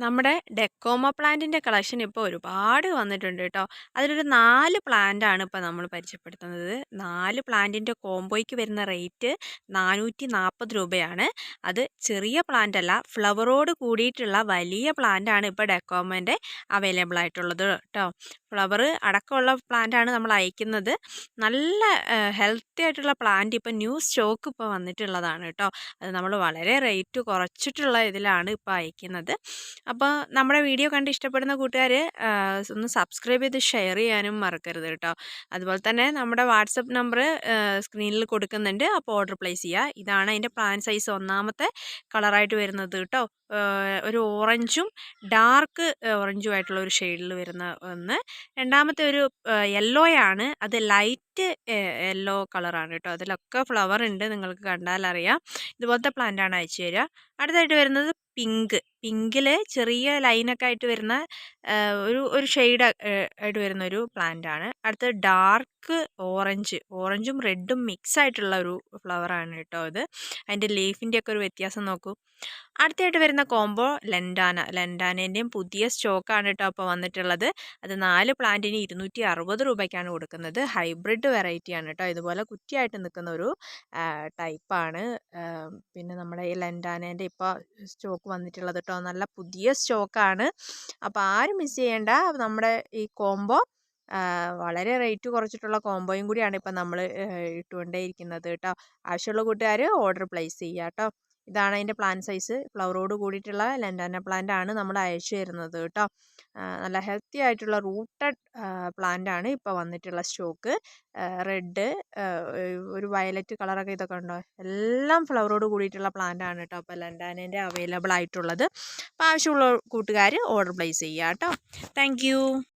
നമ്മുടെ ഡെക്കോമ പ്ലാന്റിന്റെ കളക്ഷൻ ഇപ്പോൾ ഒരുപാട് വന്നിട്ടുണ്ട് കേട്ടോ അതിലൊരു നാല് പ്ലാന്റാണ് ഇപ്പോൾ നമ്മൾ പരിചയപ്പെടുത്തുന്നത്. നാല് പ്ലാന്റിന്റെ കോംബോയ്ക്ക് വരുന്ന റേറ്റ് നാനൂറ്റി നാൽപ്പത് രൂപയാണ്. അത് ചെറിയ പ്ലാന്റ് അല്ല ഫ്ലവറോട് കൂടിയിട്ടുള്ള വലിയ പ്ലാന്റാണ് ഇപ്പോൾ ഡെക്കോമന്റെ അവൈലബിൾ ആയിട്ടുള്ളത് കേട്ടോ ഫ്ലവർ അടക്കമുള്ള പ്ലാന്റാണ് നമ്മൾ അയക്കുന്നത്. നല്ല ഹെൽത്തി ആയിട്ടുള്ള പ്ലാന്റ് ഇപ്പോൾ ന്യൂ സ്റ്റോക്ക് ഇപ്പോൾ വന്നിട്ടുള്ളതാണ് കേട്ടോ. അത് നമ്മൾ വളരെ റേറ്റ് കുറച്ചിട്ടുള്ള ഇതിലാണ് ഇപ്പോൾ അയക്കുന്നത്. അപ്പോൾ നമ്മുടെ വീഡിയോ കണ്ട് ഇഷ്ടപ്പെടുന്ന കൂട്ടുകാർ ഒന്ന് സബ്സ്ക്രൈബ് ചെയ്ത് ഷെയർ ചെയ്യാനും മറക്കരുത് കേട്ടോ. അതുപോലെ തന്നെ നമ്മുടെ വാട്സപ്പ് നമ്പർ സ്ക്രീനിൽ കൊടുക്കുന്നുണ്ട്. അപ്പോൾ ഓർഡർ പ്ലേസ് ചെയ്യുക. ഇതാണ് അതിന്റെ പ്ലാൻ സൈസ് ഒന്നാമത്തെ കളറായിട്ട് വരുന്നത് കേട്ടോ. ഒരു ഓറഞ്ചും ഡാർക്ക് ഓറഞ്ചും ആയിട്ടുള്ള ഒരു ഷെയ്ഡിൽ വരുന്ന ഒന്ന്. രണ്ടാമത്തെ ഒരു യെല്ലോ ആണ് അത് ലൈറ്റ് യെല്ലോ കളറാണ് കേട്ടോ. അതിലൊക്കെ ഫ്ലവർ ഉണ്ട് നിങ്ങൾക്ക് കണ്ടാൽ അറിയാം ഇതുപോലത്തെ ആണ് അയച്ചു തരിക. അടുത്തായിട്ട് വരുന്നത് പിങ്ക്. പിങ്കിൽ ചെറിയ ലൈനൊക്കെ ആയിട്ട് വരുന്ന ഒരു ഒരു ഷെയ്ഡ് ആയിട്ട് വരുന്ന ഒരു പ്ലാന്റ് ആണ്. അടുത്തത് ഡാർക്ക് ഓറഞ്ച്. ഓറഞ്ചും റെഡും മിക്സ് ആയിട്ടുള്ള ഒരു ഫ്ലവർ ആണ് കേട്ടോ ഇത് അതിന്റെ ലീഫിന്റെ ഒക്കെ ഒരു വ്യത്യാസം നോക്കൂ. അടുത്തായിട്ട് വരുന്ന കോംബോ ലെൻഡാന. ലെൻഡാനേന്റെയും പുതിയ സ്റ്റോക്കാണ് കേട്ടോ അപ്പോൾ വന്നിട്ടുള്ളത്. അത് നാല് പ്ലാന്റിന് ഇരുന്നൂറ്റി അറുപത് രൂപയ്ക്കാണ് കൊടുക്കുന്നത്. ഹൈബ്രിഡ് വെറൈറ്റിയാണ് കേട്ടോ. ഇതുപോലെ കുറ്റിയായിട്ട് നിൽക്കുന്ന ഒരു ടൈപ്പാണ് പിന്നെ നമ്മുടെ ഈ ലെൻഡാനേന്റെ ഇപ്പോൾ സ്റ്റോക്ക് വന്നിട്ടുള്ളത് കേട്ടോ നല്ല പുതിയ സ്റ്റോക്കാണ്. അപ്പോൾ ആരും മിസ് ചെയ്യേണ്ട. നമ്മുടെ ഈ കോംബോ വളരെ റേറ്റ് കുറച്ചിട്ടുള്ള കോംബോയും കൂടിയാണ് ഇപ്പം നമ്മൾ ഇട്ടുകൊണ്ടേയിരിക്കുന്നത് കേട്ടോ ആവശ്യമുള്ള കൂട്ടുകാർ ഓർഡർ പ്ലേസ് ചെയ്യുക കേട്ടോ ഇതാണ് അതിന്റെ പ്ലാൻ സൈസ് ഫ്ലവറോട് കൂടിയിട്ടുള്ള ലെൻഡാന പ്ലാന്റ് ആണ് നമ്മൾ അയച്ചു തരുന്നത് കേട്ടോ നല്ല ഹെൽത്തി ആയിട്ടുള്ള റൂട്ടഡ് പ്ലാന്റ് ആണ് ഇപ്പോൾ വന്നിട്ടുള്ള സ്റ്റോക്ക്. റെഡ് ഒരു വയലറ്റ് കളറൊക്കെ ഇതൊക്കെ ഉണ്ടോ? എല്ലാം ഫ്ലവറോട് കൂടിയിട്ടുള്ള പ്ലാന്റ് ആണ് കേട്ടോ അപ്പോൾ ലണ്ടാനേന്റെ അവൈലബിൾ ആയിട്ടുള്ളത് അപ്പോൾ ആവശ്യമുള്ള കൂട്ടുകാർ ഓർഡർ പ്ലേസ് ചെയ്യുക കേട്ടോ താങ്ക്